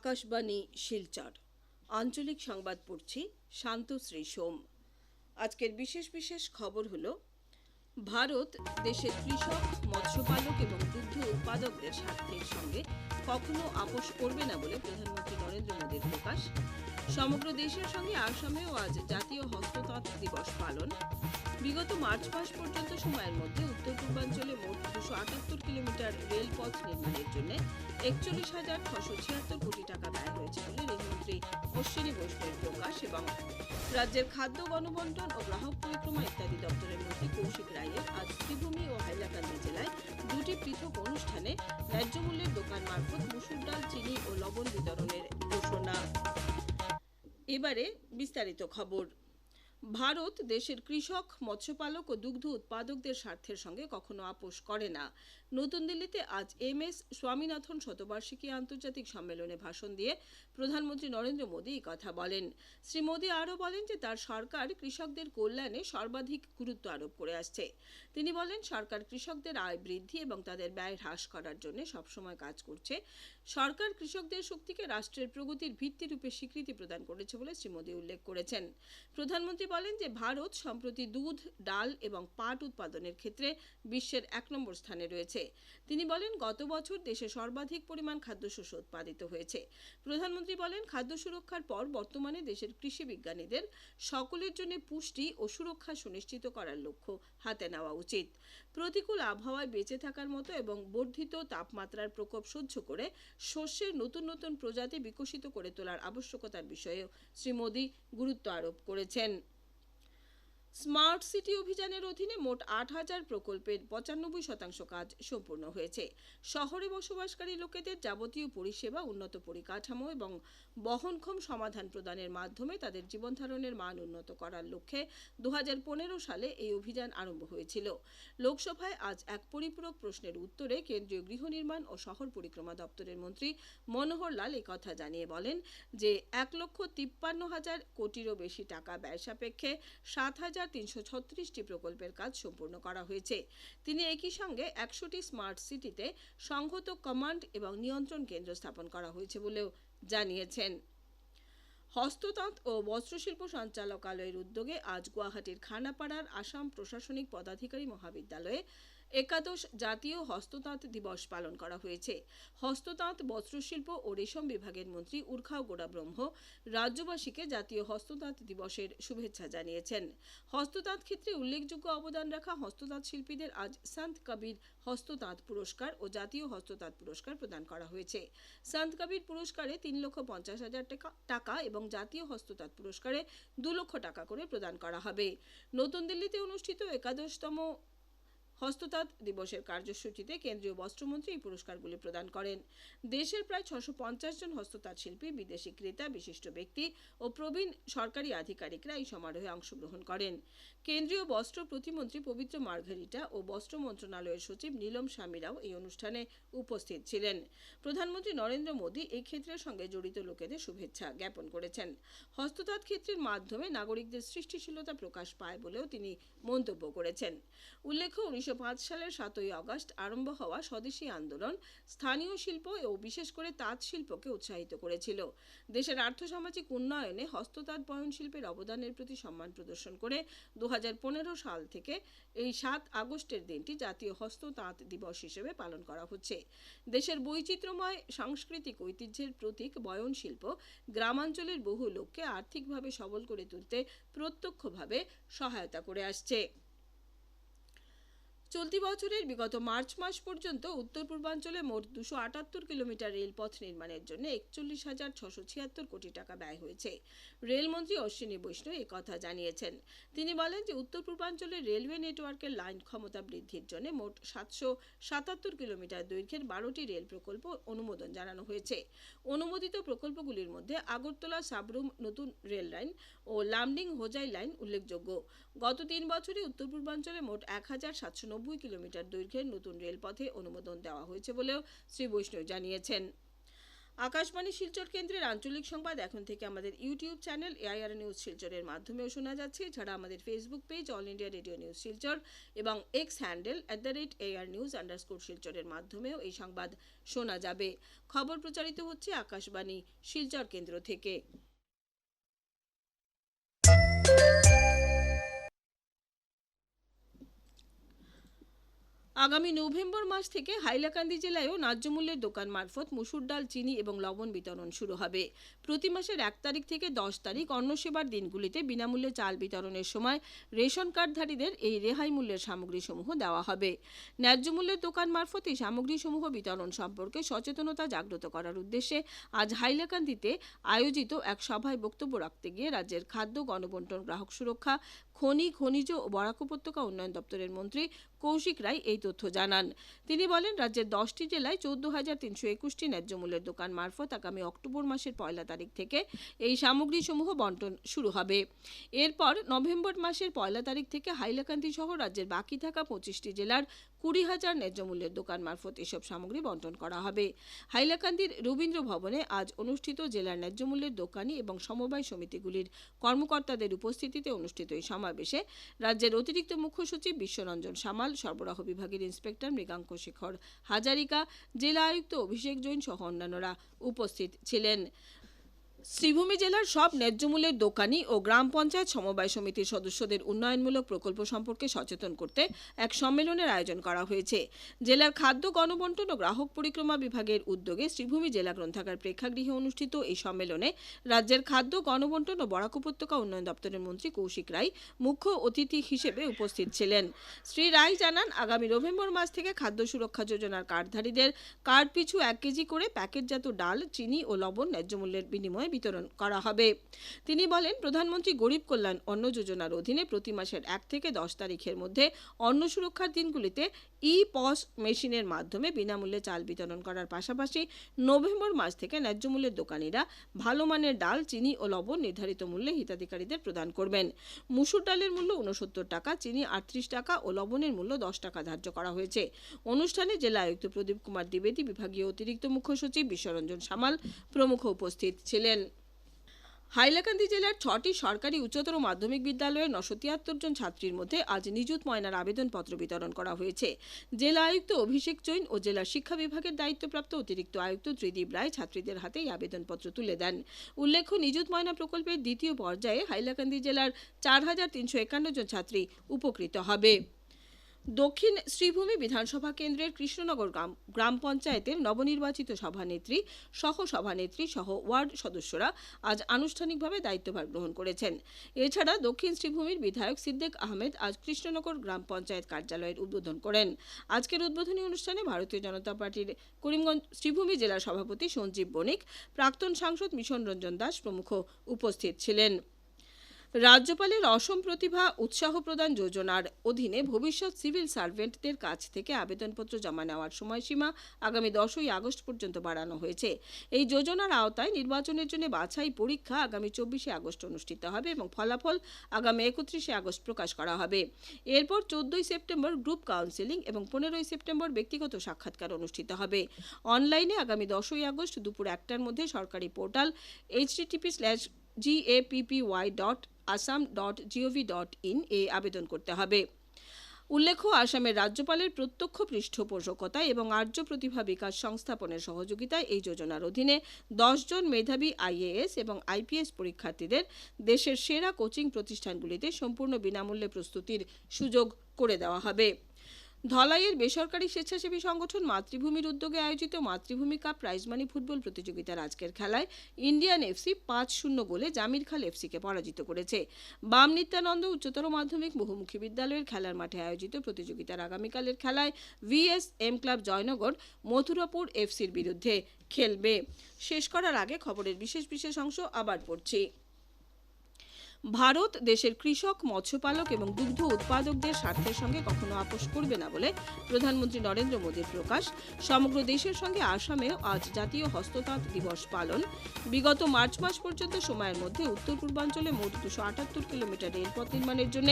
আকাশবাণী শিলচর। আঞ্চলিক সংবাদ পড়ছি শান্তশ্রী সোম। আজকের বিশেষ বিশেষ খবর হলো ভারত দেশের কৃষক, মৎস্যপালক এবং দুগ্ধ উৎপাদকদের স্বার্থের সঙ্গে কখনো আপোষ করবে না বলে প্রধানমন্ত্রী নরেন্দ্র মোদীর প্রকাশ। সমগ্র দেশের সঙ্গে আসামেও আজ জাতীয় হস্ততাঁত দিবস পালন। বিগত মার্চ মাস পর্যন্ত সময়ের মধ্যে উত্তর পূর্বাঞ্চলে মোট দুশো আটাত্তর কিলোমিটার রেলপথ নির্মাণের জন্য একচল্লিশ হাজার ছশো ছিয়াত্তর কোটি টাকা ব্যয় হয়েছে বলে রেলমন্ত্রী অশ্বিনী বৈষ্ণবের প্রকাশ এবং রাজ্যের খাদ্য গণবন্টন ও গ্রাহক পরিক্রমা ইত্যাদি দপ্তরের মন্ত্রী কৌশিক রায়ের আজ শ্রীভূমি ও হাইলাকান্দি জেলায় দুটি পৃথক অনুষ্ঠানে ন্যায্য মূল্যের দোকান মারফত মুসুর ডাল, চিনি ও লবণ বিতরণের ঘোষণা। এবারে বিস্তারিত খবর। ভারত দেশের কৃষক, মৎস্যপালক ও দুগ্ধ উৎপাদকদের স্বার্থের সঙ্গে কখনো আপোষ করে না। নতুন দিল্লিতে আজ এম এস, স্বামীনাথন শতবার্ষিকী আন্তর্জাতিক সম্মেলনে ভাষণ দিয়ে প্রধানমন্ত্রী নরেন্দ্র মোদী কথা বলেন। শ্রী মোদী আরও বলেন যে তার সরকার কৃষকদের কল্যাণে সর্বাধিক গুরুত্ব আরোপ করে আসছে। তিনি বলেন, সরকার কৃষকদের আয় বৃদ্ধি এবং তাদের ব্যয় হ্রাস করার জন্য সবসময় কাজ করছে। সরকার কৃষকদের শক্তিকে রাষ্ট্রের প্রগতির ভিত্তিরূপে স্বীকৃতি প্রদান করেছে বলে শ্রী মোদী উল্লেখ করেছেন। প্রধানমন্ত্রী বলেন যে ভারত সম্প্রতি দুধ, ডাল এবং পাট উৎপাদনের ক্ষেত্রে বিশ্বের এক নম্বর স্থানে রয়েছে। তিনি বলেন, গত বছর দেশে সর্বাধিক পরিমাণ খাদ্যশস্য উৎপাদিত হয়েছে। প্রধানমন্ত্রী বলেন, খাদ্য সুরক্ষার পর বর্তমানে দেশের কৃষি বিজ্ঞানীদের সকলের জন্য পুষ্টি ও সুরক্ষা সুনিশ্চিত করার লক্ষ্য হাতে নেওয়া উচিত। প্রতিকূল আবহাওয়ায় বেঁচে থাকার মতো এবং বর্ধিত তাপমাত্রার প্রকোপ সহ্য করে শস্যের নতুন নতুন প্রজাতি বিকশিত করে তোলার আবশ্যকতার বিষয়েও শ্রী মোদী গুরুত্ব আরোপ করেছেন। স্মার্ট সিটি অভিযানের অধীনে মোট আট হাজার প্রকল্পের পঁচানব্বই শতাংশ কাজ সম্পূর্ণ হয়েছে। শহরে বসবাসকারী লোকেদের যাবতীয় পরিষেবা, উন্নত পরিকাঠামো এবং বহনক্ষম সমাধান প্রদানের মাধ্যমে তাদের জীবনধারণের মান উন্নত করার লক্ষ্যে দুহাজার পনেরো সালে এই অভিযান আরম্ভ হয়েছিল। লোকসভায় আজ এক পরিপূরক প্রশ্নের উত্তরে কেন্দ্রীয় গৃহ নির্মাণ ও শহর পরিক্রমা দপ্তরের মন্ত্রী মনোহর লাল কথা জানিয়ে বলেন যে, এক লক্ষ তিপ্পান্ন হাজার কোটিরও বেশি টাকা ব্যয় সাপেক্ষে সাত হাজার তিনশো ছত্রিশটি প্রকল্পের কাজ সম্পূর্ণ করা হয়েছে। তিনি একই সঙ্গে একশোটি স্মার্ট সিটিতে সংহত কমান্ড এবং নিয়ন্ত্রণ কেন্দ্র স্থাপন করা হয়েছে বলেও জানিয়েছেন। হস্ততাঁত ও বস্ত্রশিল্প সঞ্চালকালয়ের উদ্যোগে আজ গুয়াহাটির খানাপাড়ার আসাম প্রশাসনিক পদাধিকারী মহাবিদ্যালয়ে একাদশ জাতীয় হস্ততাঁত দিবস পালন করা হয়েছে। হস্ততাঁত, বস্ত্রশিল্প ও রেশম বিভাগের মন্ত্রী উর্খাও গোড়া ব্রহ্ম রাজ্যবাসীকে জাতীয় হস্ততাঁত দিবসের শুভেচ্ছা জানিয়েছেন। হস্ততাঁত ক্ষেত্রে উল্লেখযোগ্য অবদান রাখা হস্ততাঁত শিল্পীদের আজ সন্ত কবির হস্ততাঁত পুরস্কার ও জাতীয় হস্ততাঁত পুরস্কার প্রদান করা হয়েছে। সন্ত কবির পুরস্কারে তিন লক্ষ পঞ্চাশ হাজার টাকা- টাকা এবং জাতীয় হস্ততাঁত পুরস্কারে দু লক্ষ টাকা করে প্রদান করা হবে। নতুন দিল্লিতে অনুষ্ঠিত একাদশতম হস্ততাঁত দিবসের কার্যসূচিতে কেন্দ্রীয় বস্ত্রমন্ত্রী এই পুরস্কারগুলি প্রদান করেন। দেশের প্রায় ছশো জন হস্ততাঁত শিল্পী, বিদেশি ক্রেতা, বিশিষ্ট ব্যক্তি ও প্রবীণ সরকারি আধিকারিকরা এই সমারোহে অংশগ্রহণ করেন। কেন্দ্রীয় বস্ত্র প্রতিমন্ত্রী পবিত্র মার্ঘেরিটা ও বস্ত্র মন্ত্রণালয়ের সচিব নীলম স্বামীরাও এই অনুষ্ঠানে উপস্থিত ছিলেন। প্রধানমন্ত্রী নরেন্দ্র মোদী এই ক্ষেত্রের সঙ্গে জড়িত লোকেদের শুভেচ্ছা জ্ঞাপন করেছেন। হস্ততাঁত ক্ষেত্রের মাধ্যমে নাগরিকদের সৃষ্টিশীলতা প্রকাশ পায় বলেও তিনি মন্তব্য করেছেন। উল্লেখ্য, উনিশশো সালের সাতই আগস্ট আরম্ভ হওয়া স্বদেশী আন্দোলন স্থানীয় শিল্প ও বিশেষ করে তাঁত শিল্পকে উৎসাহিত করেছিল। দেশের আর্থসামাজিক উন্নয়নে হস্ততাঁত বয়ন শিল্পের অবদানের প্রতি সম্মান প্রদর্শন করে দু হাজার পনেরো সাল থেকে এই সাত আগস্টের দিনটি জাতীয় হস্ততাঁত দিবস হিসেবে পালন করা হচ্ছে। দেশের বৈচিত্র্যময় সাংস্কৃতিক ঐতিহ্যের প্রতীক বয়ন শিল্প গ্রামাঞ্চলের বহু লোককে আর্থিকভাবে সবল করে তুলতে প্রত্যক্ষভাবে সহায়তা করে আসছে। চলতি বছরের বিগত মার্চ মাস পর্যন্ত উত্তর পূর্বাঞ্চলে মোট দুশো আটাত্তর কিলোমিটার রেলপথ নির্মাণের জন্য একচল্লিশ হাজার ছশো ছিয়াত্তর কোটি টাকা ব্যয় হয়েছে। রেলমন্ত্রী অশ্বিনী বৈষ্ণব এ কথা জানিয়েছেন। তিনি বলেন যে, উত্তর পূর্বাঞ্চলের রেলওয়ে নেটওয়ার্কের লাইন ক্ষমতা বৃদ্ধির জন্য মোট সাতশো সাতাত্তর কিলোমিটার দৈর্ঘ্যের বারোটি রেল প্রকল্প অনুমোদন জানানো হয়েছে। অনুমোদিত প্রকল্পগুলির মধ্যে আগরতলা সাবরুম নতুন রেল লাইন ও লামডিং হোজাই লাইন উল্লেখযোগ্য। গত তিন বছরে উত্তর পূর্বাঞ্চলে মোট এক হাজার সাতশো নব্বই কিলোমিটার দৈর্ঘ্যের নতুন রেলপথে অনুমোদন দেওয়া হয়েছে বলেও শ্রী বৈষ্ণব জানিয়েছেন। আকাশবাণী শিলচর কেন্দ্রের আঞ্চলিক সংবাদ এখন থেকে আমাদের ইউটিউব চ্যানেল এআইআর নিউজ শিলচরের মাধ্যমেও শোনা যাচ্ছে। এছাড়া আমাদের Facebook page All India Radio News Silchar এবং X handle at the rate AIR news underscore শিলচরের মাধ্যমেও এই সংবাদ শোনা যাবে। খবর প্রচারিত হচ্ছে আকাশবাণী শিলচর কেন্দ্র থেকে। আগামী নভেম্বর মাস থেকে হাইলাকান্দি জেলায়ও ন্যায্য মূল্যের দোকান মারফত মুসুর ডাল, চিনি এবং লবণ বিতরণ শুরু হবে। প্রতি মাসের এক তারিখ থেকে দশ তারিখ অন্ন সেবার দিনগুলিতে বিনামূল্যে চাল বিতরণের সময় রেশন কার্ডধারীদের এই রেহাই মূল্যের সামগ্রীসমূহ দেওয়া হবে। ন্যায্য মূল্যের দোকান মারফত এই সামগ্রীসমূহ বিতরণ সম্পর্কে সচেতনতা জাগ্রত করার উদ্দেশ্যে আজ হাইলাকান্দিতে আয়োজিত এক সভায় বক্তব্য রাখতে গিয়ে রাজ্যের খাদ্য, গণবন্টন, গ্রাহক সুরক্ষা খনি, খনিজ ও বরাক উপত্যকা উন্নয়ন দপ্তরের মন্ত্রী কৌশিক রায় এই তথ্য জানান। তিনি বলেন, রাজ্যের দশটি জেলায় চোদ্দ হাজার তিনশো একুশটি ন্যায্য মূল্যের দোকান মারফত আগামী অক্টোবর মাসের পয়লা তারিখ থেকে এই সামগ্রীসমূহ বন্টন শুরু হবে। এরপর নভেম্বর মাসের পয়লা তারিখ থেকে হাইলাকান্দি সহ রাজ্যের বাকি থাকা পঁচিশটি জেলার কুড়ি হাজার ন্যায্য মূল্যের দোকান মারফত এসব সামগ্রী বন্টন করা হবে। হাইলাকান্দির রবীন্দ্র ভবনে আজ অনুষ্ঠিত জেলার ন্যায্য মূল্যের দোকানি এবং সমবায় সমিতিগুলির কর্মকর্তাদের উপস্থিতিতে অনুষ্ঠিত এই সমাবেশে রাজ্যের অতিরিক্ত মুখ্য সচিব বিশ্বরঞ্জন সামাল, সরবরাহ বিভাগের ইন্সপেক্টর মৃগাঙ্ক শেখর হাজারিকা, জেলা আয়ুক্ত অভিষেক জৈন সহ অন্যান্যরা উপস্থিত ছিলেন। শ্রীভূমি জেলার সব ন্যায্য মূল্যের দোকানি ও গ্রাম পঞ্চায়েত সমবায় সমিতির সদস্যদের উন্নয়নমূলক প্রকল্প সম্পর্কে সচেতন করতে এক সম্মেলনের আয়োজন করা হয়েছে। জেলার খাদ্য, গণবন্টন ও গ্রাহক পরিক্রমা বিভাগের উদ্যোগে শ্রীভূমি জেলা গ্রন্থাগার প্রেক্ষাগৃহে অনুষ্ঠিত এই সম্মেলনে রাজ্যের খাদ্য, গণবন্টন ও বরাক উপত্যকা উন্নয়ন দপ্তরের মন্ত্রী কৌশিক রায় মুখ্য অতিথি হিসেবে উপস্থিত ছিলেন। শ্রী রায় জানান, আগামী নভেম্বর মাস থেকে খাদ্য সুরক্ষা যোজনার কার্ডধারীদের কার্ড পিছু এক কেজি করে প্যাকেটজাত ডাল, চিনি ও লবণ ন্যায্য মূল্যের বিনিময়ে বিতরণ করা হবে। তিনি বলেন, প্রধানমন্ত্রী গরিব কল্যাণ অন্ন যোজনার অধীনে প্রতি মাসের এক থেকে দশ তারিখের মধ্যে অন্ন সুরক্ষার দিনগুলিতে ই পস মেশিনের মাধ্যমে বিনামূল্যে চাল বিতরণ করার পাশাপাশি নভেম্বর মাস থেকে ন্যায্য মূল্যের দোকানিরা ভালো মানের ডাল, চিনি ও লবণ নির্ধারিত মূল্যে হিতাধিকারীদের প্রদান করবেন। মুসুর ডালের মূল্য উনসত্তর টাকা, চিনি আটত্রিশ টাকা ও লবণের মূল্য দশ টাকা ধার্য করা হয়েছে। অনুষ্ঠানে জেলা আয়ুক্ত প্রদীপ কুমার দ্বিবেদী, বিভাগীয় অতিরিক্ত মুখ্য সচিব বিশ্বরঞ্জন সামাল প্রমুখ উপস্থিত ছিলেন। হাইলাকান্দি জেলার ছটি সরকারি উচ্চতর মাধ্যমিক বিদ্যালয়ের নশো তিয়াত্তর জন ছাত্রীর মধ্যে আজ নিযুত ময়নার আবেদনপত্র বিতরণ করা হয়েছে। জেলা আয়ুক্ত অভিষেক জৈন ও জেলা শিক্ষা বিভাগের দায়িত্বপ্রাপ্ত অতিরিক্ত আয়ুক্ত ত্রিদীপ রায় ছাত্রীদের হাতে এই আবেদনপত্র তুলে দেন। উল্লেখ্য, নিযুত ময়না প্রকল্পের দ্বিতীয় পর্যায়ে হাইলাকান্দি জেলার চার হাজার তিনশো একান্ন জন ছাত্রী উপকৃত হবে। দক্ষিণ শ্রীভূমি বিধানসভা কেন্দ্রের কৃষ্ণনগর গ্রাম গ্রাম পঞ্চায়েতের নবনির্বাচিত সভানেত্রী সহ সভানেত্রী সহ ওয়ার্ড সদস্যরা আজ আনুষ্ঠানিকভাবে দায়িত্বভার গ্রহণ করেছেন। এছাড়া দক্ষিণ শ্রীভূমির বিধায়ক সিদ্দিক আহমেদ আজ কৃষ্ণনগর গ্রাম পঞ্চায়েত কার্যালয়ের উদ্বোধন করেন। আজকের উদ্বোধনী অনুষ্ঠানে ভারতীয় জনতা পার্টির করিমগঞ্জ শ্রীভূমি জেলা সভাপতি সঞ্জীব বণিক, প্রাক্তন সাংসদ মিশন রঞ্জন দাস প্রমুখ উপস্থিত ছিলেন। রাজ্যপালের অসম প্রতিভা উৎসাহ প্রদান যোজনার অধীনে ভবিষ্যৎ সিভিল সার্ভেন্টদের কাছ থেকে আবেদনপত্র জমা নেওয়ার সময়সীমা আগামী দশই আগস্ট পর্যন্ত বাড়ানো হয়েছে। এই যোজনার আওতায় নির্বাচনের জন্য বাছাই পরীক্ষা আগামী চব্বিশে আগস্ট অনুষ্ঠিত হবে এবং ফলাফল আগামী একত্রিশে আগস্ট প্রকাশ করা হবে। এরপর চোদ্দই সেপ্টেম্বর গ্রুপ কাউন্সেলিং এবং পনেরোই সেপ্টেম্বর ব্যক্তিগত সাক্ষাৎকার অনুষ্ঠিত হবে। অনলাইনে আগামী দশই আগস্ট দুপুর একটার মধ্যে সরকারি portal HTTP slash GAPPY dot Assam dot GOV dot in এ আবেদন করতে হবে। উল্লেখ্য, আসামের রাজ্যপালের প্রত্যক্ষ পৃষ্ঠপোষকতা এবং আর্য প্রতিভা বিকাশ সংস্থাপনের সহযোগিতায় এই যোজনার অধীনে জন মেধাবী আইএএস এবং আইপিএস পরীক্ষার্থীদের দেশের সেরা কোচিং প্রতিষ্ঠানগুলিতে সম্পূর্ণ বিনামূল্যে প্রস্তুতির সুযোগ করে দেওয়া হবে। ধলাইয়ের বেসরকারি স্বেচ্ছাসেবী সংগঠন মাতৃভূমির উদ্যোগে আয়োজিত মাতৃভূমি কাপ প্রাইজমানি ফুটবল প্রতিযোগিতার আজকের খেলায় ইন্ডিয়ান এফসি পাঁচ শূন্য গোলে জামিরখাল এফসিকে পরাজিত করেছে। বাম নিত্যানন্দ উচ্চতর মাধ্যমিক বহুমুখী বিদ্যালয়ের খেলার মাঠে আয়োজিত প্রতিযোগিতার আগামীকালের খেলায় V S M club Joynagar, Mathurapur এফসির বিরুদ্ধে খেলবে। শেষ করার আগে খবরের বিশেষ বিশেষ অংশ আবার পড়ছি। ভারত দেশের কৃষক, মৎস্যপালক এবং দুগ্ধ উৎপাদকদের স্বার্থের সঙ্গে কখনো আপোষ করবে না বলে প্রধানমন্ত্রী নরেন্দ্র মোদীর প্রকাশ। সমগ্র দেশের সঙ্গে আসামেও আজ জাতীয় হস্ততাঁত দিবস পালন। বিগত মার্চ মাস পর্যন্ত সময়ের মধ্যে উত্তর পূর্বাঞ্চলে মোট দুশো আটাত্তর কিলোমিটার রেলপথ নির্মাণের জন্য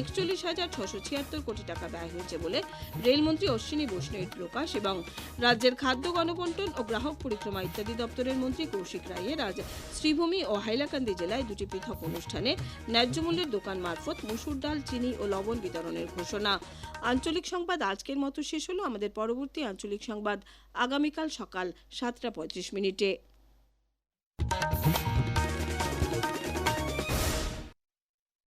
একচল্লিশ হাজার ছশো ছিয়াত্তর কোটি টাকা ব্যয় হয়েছে বলে রেলমন্ত্রী অশ্বিনী বৈষ্ণবের প্রকাশ এবং রাজ্যের খাদ্য, গণবন্টন ও গ্রাহক পরিক্রমা ইত্যাদি দপ্তরের মন্ত্রী কৌশিক রায়ের আজ শ্রীভূমি ও হাইলাকান্দি জেলায় দুটি পৃথক অনুষ্ঠানে দোকানে ন্যায্যমূল্যের দোকান মারফত মসুর ডাল, চিনি ও লবণ বিতরণের ঘোষণা। আঞ্চলিক সংবাদ আজকের মতো শেষ হলো। আমাদের পরবর্তী আঞ্চলিক সংবাদ আগামীকাল সকাল সাতটা পঁয়ত্রিশ মিনিটে।